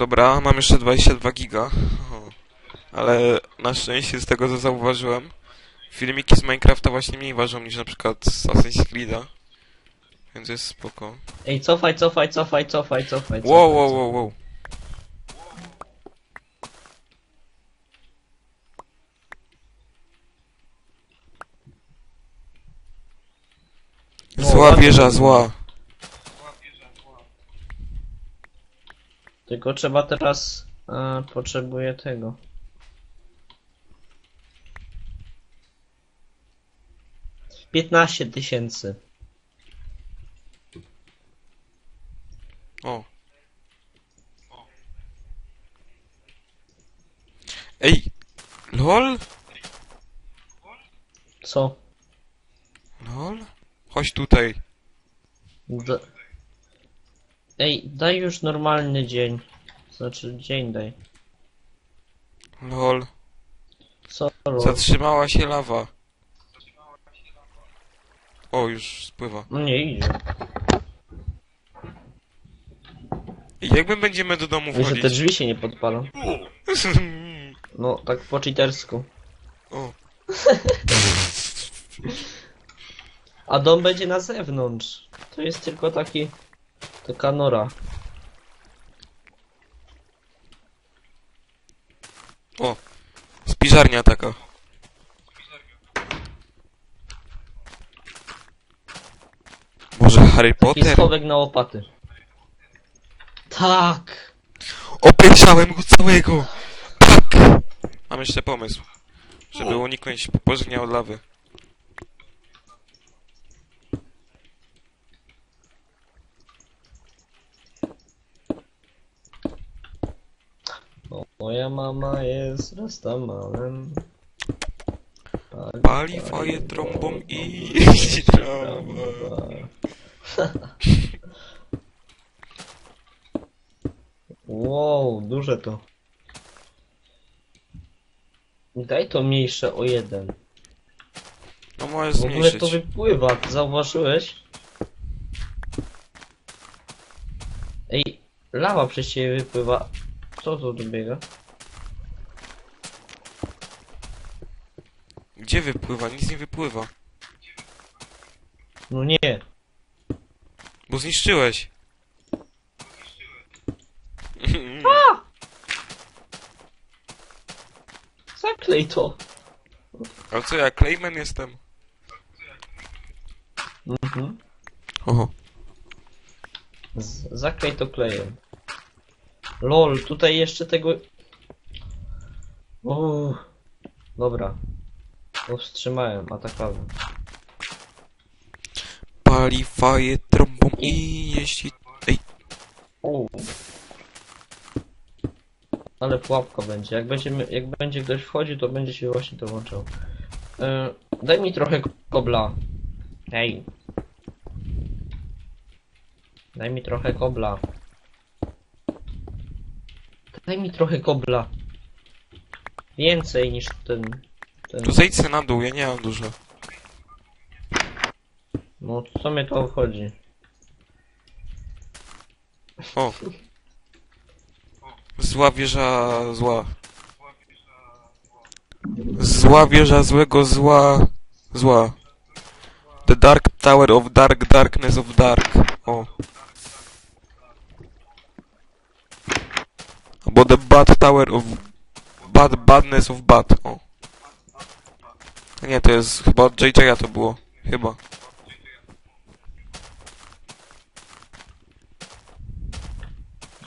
Dobra, mam jeszcze 22 giga. Ale na szczęście z tego co zauważyłem, filmiki z Minecrafta właśnie mniej ważą niż na przykład z Assassin's Creed'a. Więc jest spoko. Ej, cofaj, cofaj, cofaj, cofaj, cofaj. Wow, wow, wow, wow. No, Zła wieża, zła. Tylko trzeba teraz... A, potrzebuję tego. Piętnaście tysięcy. O. Ej! LOL? Co? LOL? Chodź tutaj. D Ej, daj już normalny dzień. Znaczy, dzień daj. LOL. Co? lol? Zatrzymała się lawa. O, już spływa. No nie idzie. I jak my będziemy do domu Wiesz, że te wchodzić? drzwi się nie podpalą. No, tak po cheatersku. o. A dom będzie na zewnątrz. To jest tylko taki... Taka nora. O. Spiżarnia taka. Może Harry Potter? schowek na łopaty. Tak! Opieczałem go całego! Tak! Mam jeszcze pomysł. Żeby uniknąć popożenia od lawy. O, moja mama jest rastamalem. Pali faję trąbą i jeździ. Wow, duże to. Daj to mniejsze o jeden. No możesz W ogóle zmniejszyć. to wypływa, zauważyłeś? Ej, lawa przez ciebie wypływa. Co to tu biega? Gdzie wypływa? Nic nie wypływa. No nie. Bo zniszczyłeś. Zaklej to. Ale co ja, Clayman jestem? Mhm. Oho. Z- Zaklej to klejem. Lol, tutaj jeszcze tego... Uuu. Dobra. Powstrzymałem atakowę. Pali faję trąbą i jeździ... Ej, Uuu. Ale pułapka będzie. Jak, będziemy, jak będzie ktoś wchodził, to będzie się właśnie to włączał. E, daj mi trochę kobla. Hej. Daj mi trochę kobla. Daj mi trochę kobla. Więcej niż ten. Ten. to zejdź na dół, ja nie mam dużo. No co mnie to obchodzi? O. Zła wieża zła. Zła wieża złego zła. Zła. The Dark Tower of Dark Darkness of Dark. O. Albo The Bad Tower of Bad Badness of Bad. O. Nie, to jest chyba od JJ'a to było. Chyba.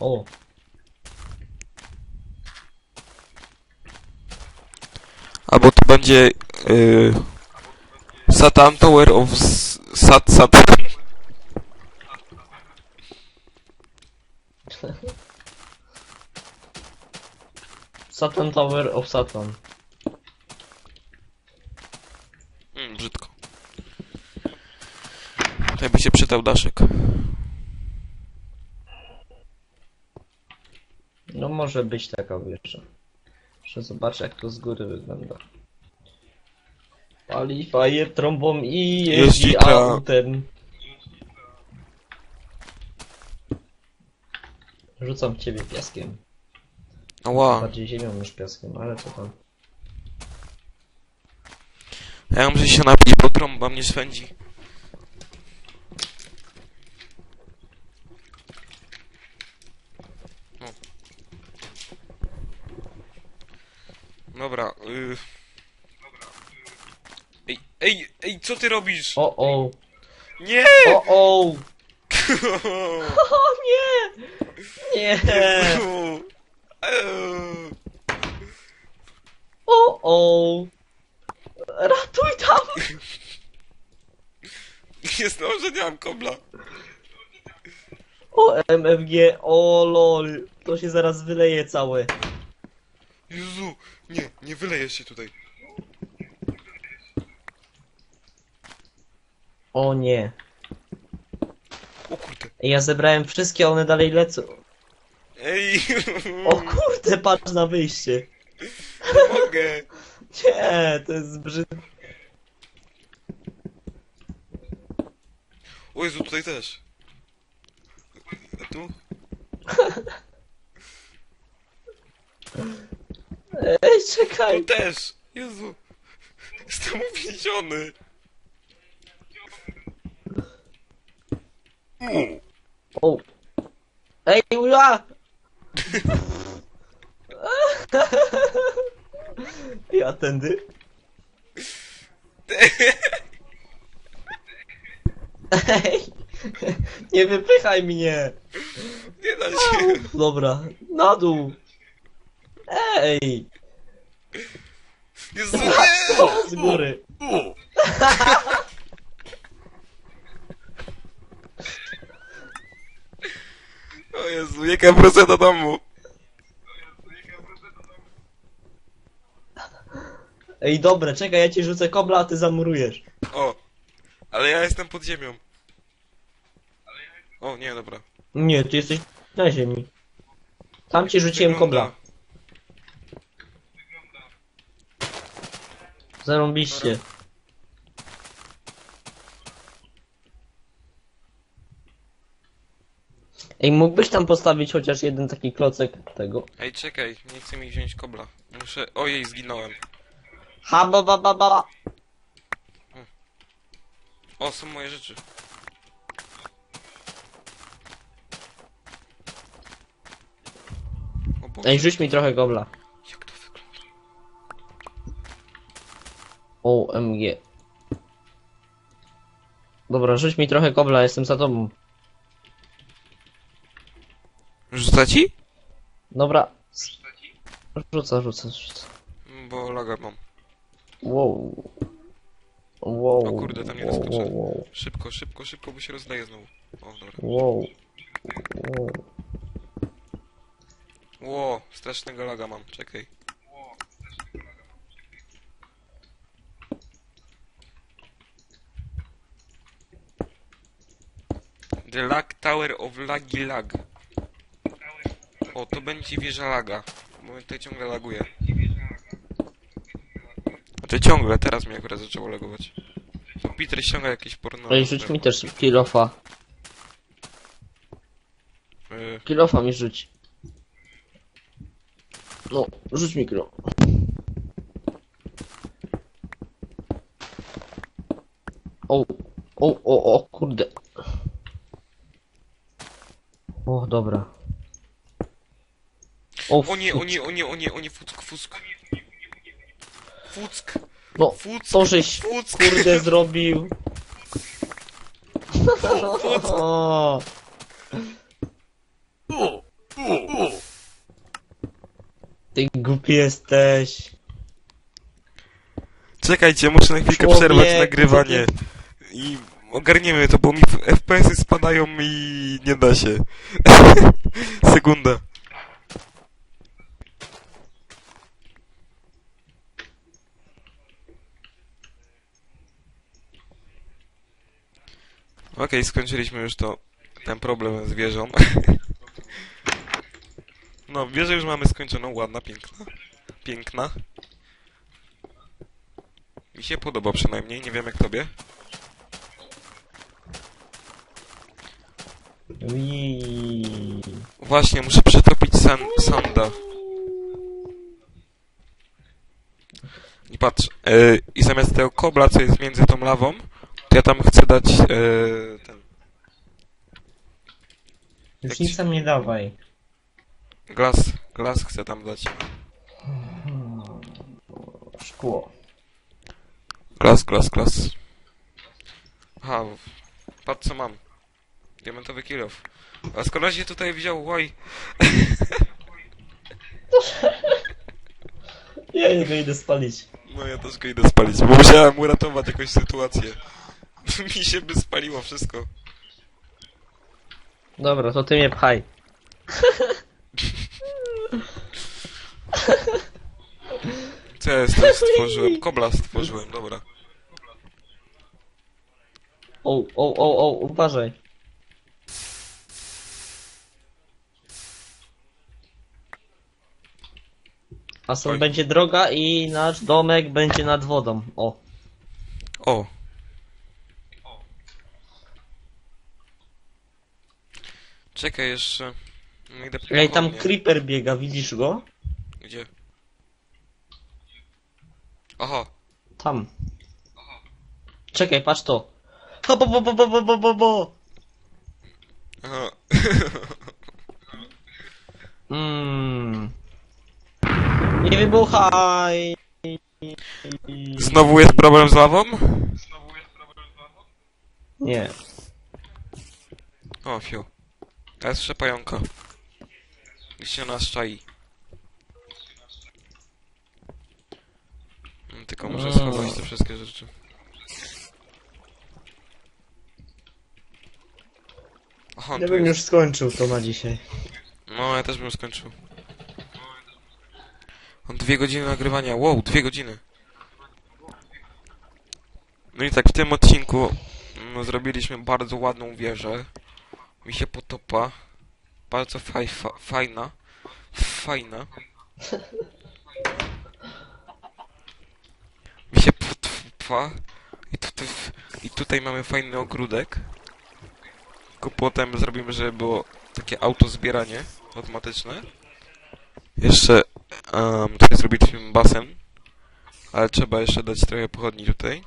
O, Albo to będzie yy, Satan Tower of S- Sat Satan. Satan Tower of Satan. Mm, brzydko. Tutaj by się przydał daszek. No może być taka wieża. Muszę zobaczyć jak to z góry wygląda. Pali faję trąbą i Jeździ jeździ autem. Rzucam w ciebie piaskiem. Ała. Bardziej ziemią niż piaskiem, ale co tam. Ja muszę się napić, bo trąba mnie swędzi. Dobra, y... Ej, ej, ej, co ty robisz? O o! Nie! O o! O nie! Nie! O o! Ratuj tam! Nie znam, że nie mam kobla. O MFG, o lol! To się zaraz wyleje całe. Jezu, nie, nie wylejesz się tutaj. O nie. O kurde. Ej, Ja zebrałem wszystkie, one dalej lecą. Ej, O kurde, patrz na wyjście. mogę. Nie, to jest brzyd... O Jezu, tutaj też. A tu? Ej, czekaj! Tu też. Jezu. Jestem uwięziony. O! Ej, ula! Ja tędy. Ej! Nie wypychaj mnie! Nie da się. Dobra, na dół! Ej! Jezu, nie! Z góry! O Jezu, jaka wrócę do domu. Ej, dobra, czekaj, ja ci rzucę kobla, a ty zamurujesz. O, ale ja jestem pod ziemią. O, nie, dobra. Nie, ty jesteś na ziemi. Tam ci rzuciłem kobla. Zarąbiście. Ej, mógłbyś tam postawić chociaż jeden taki klocek tego? Ej, czekaj, nie chcę mi wziąć kobla. Muszę... Ojej, zginąłem. Ha, ba, ba, ba, ba. O, są moje rzeczy. O Boże, Ej, rzuć mi trochę kobla. OMG. Dobra, rzuć mi trochę kobla, jestem za tobą. Rzuca ci? Dobra. Rzuca, rzuca, rzuca. Bo laga mam. Wow. Wow. O kurde, tam nie wow, doskoczę. wow, wow, Szybko, szybko, szybko, bo się rozdaje znowu. O, dobra. wow. wow. Ło, strasznego laga mam, czekaj. Lag Tower of Lagi Lag. O, to będzie wieża laga. Bo tutaj ciągle laguje. A to ciągle, teraz mnie akurat zaczęło lagować. To Peter ściąga jakieś porno. Ej, rzuć mi też kilofa. Y, Kilofa mi rzuć. No, rzuć mi kilo. O, o, o, o, kurde. O, dobra. O, O nie, o nie, o nie, o nie, o nie, fuck, fuck. Fuck, No, fuck, to żeś, fuck. kurde, zrobił. O, Ty głupi jesteś. Czekajcie, muszę na chwilkę Człowieku, przerwać co nagrywanie. I ogarniemy to, bo mi FPS-y spadają i nie da się. Sekunda. Okej, skończyliśmy już to, ten problem z wieżą. No, wieżę już mamy skończoną, ładna, piękna. Piękna. Mi się podoba przynajmniej, nie wiem jak tobie. Właśnie, muszę przetopić san sanda. I patrz, e, i zamiast tego kobla, co jest między tą lawą, to ja tam chcę dać e, ten Już Jak nic ci- tam nie dawaj. glas, glas chcę tam dać. Szkło. Glas, glas, glas. Aha, patrz co mam. Diamentowy kilof. A skąd się tutaj wziął? Oj, Ja jego idę spalić. no ja też go idę spalić, bo musiałem uratować jakąś sytuację. Mi się by spaliło wszystko. Dobra, to ty mnie pchaj. Co ja tutaj stworzyłem? Kobla stworzyłem, dobra. O, o, o, o, uważaj. A stąd Oj. będzie droga i nasz domek będzie nad wodą. O. O. Czekaj jeszcze. No Idę po Ej, tam pochodnie. creeper biega, widzisz go? Gdzie? Aha. Tam. Czekaj, patrz to. Ha, bo, bo, bo, bo, bo, bo, bo, bo. Aha. Mmm. Nie wybuchaj. Znowu jest problem z lawą? Nie. O, fiu. A jest jeszcze pająka. I się nas czai. Mm, Tylko muszę schować te wszystkie rzeczy. Aha, Ja tu bym jest. już skończył to na dzisiaj. No, ja też bym skończył. Dwie godziny nagrywania. Wow, dwie godziny. No i tak, w tym odcinku no, zrobiliśmy bardzo ładną wieżę. Mi się potopa. Bardzo faj, fa, fajna. Fajna. Mi się potopa. I tutaj, I tutaj mamy fajny ogródek. Tylko potem zrobimy, żeby było takie autozbieranie automatyczne. Jeszcze um, tutaj zrobiliśmy basen, ale trzeba jeszcze dać trochę pochodni tutaj.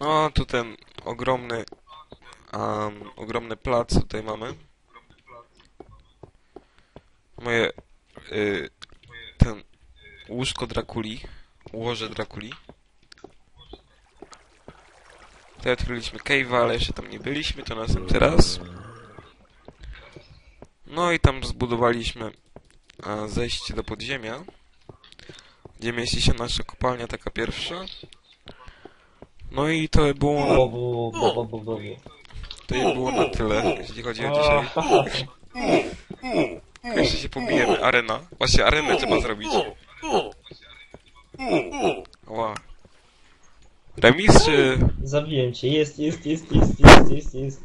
No, tu ten ogromny um, ogromny plac tutaj mamy. Moje y, ten łóżko Drakuli, łoże Drakuli. Tutaj odkryliśmy cave'a, ale jeszcze tam nie byliśmy, to następny raz. No i tam zbudowaliśmy a, zejście do podziemia, gdzie mieści się nasza kopalnia, taka pierwsza. No i to by było na, to by było na tyle, jeśli chodzi o dzisiaj. Jeszcze się pobijemy. Arena. Właśnie arenę trzeba zrobić. Ła. Remis czy... Zabiłem cię. Jest, jest, jest, jest, jest, jest, jest.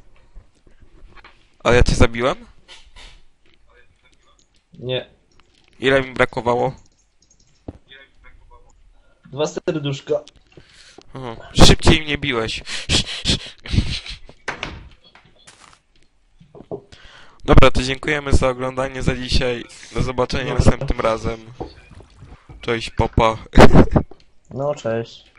A ja cię zabiłem? Nie. Ile mi brakowało? Dwa serduszka. O, szybciej mnie biłeś. Dobra, to dziękujemy za oglądanie za dzisiaj. Do zobaczenia następnym razem. Cześć, popa. No, cześć.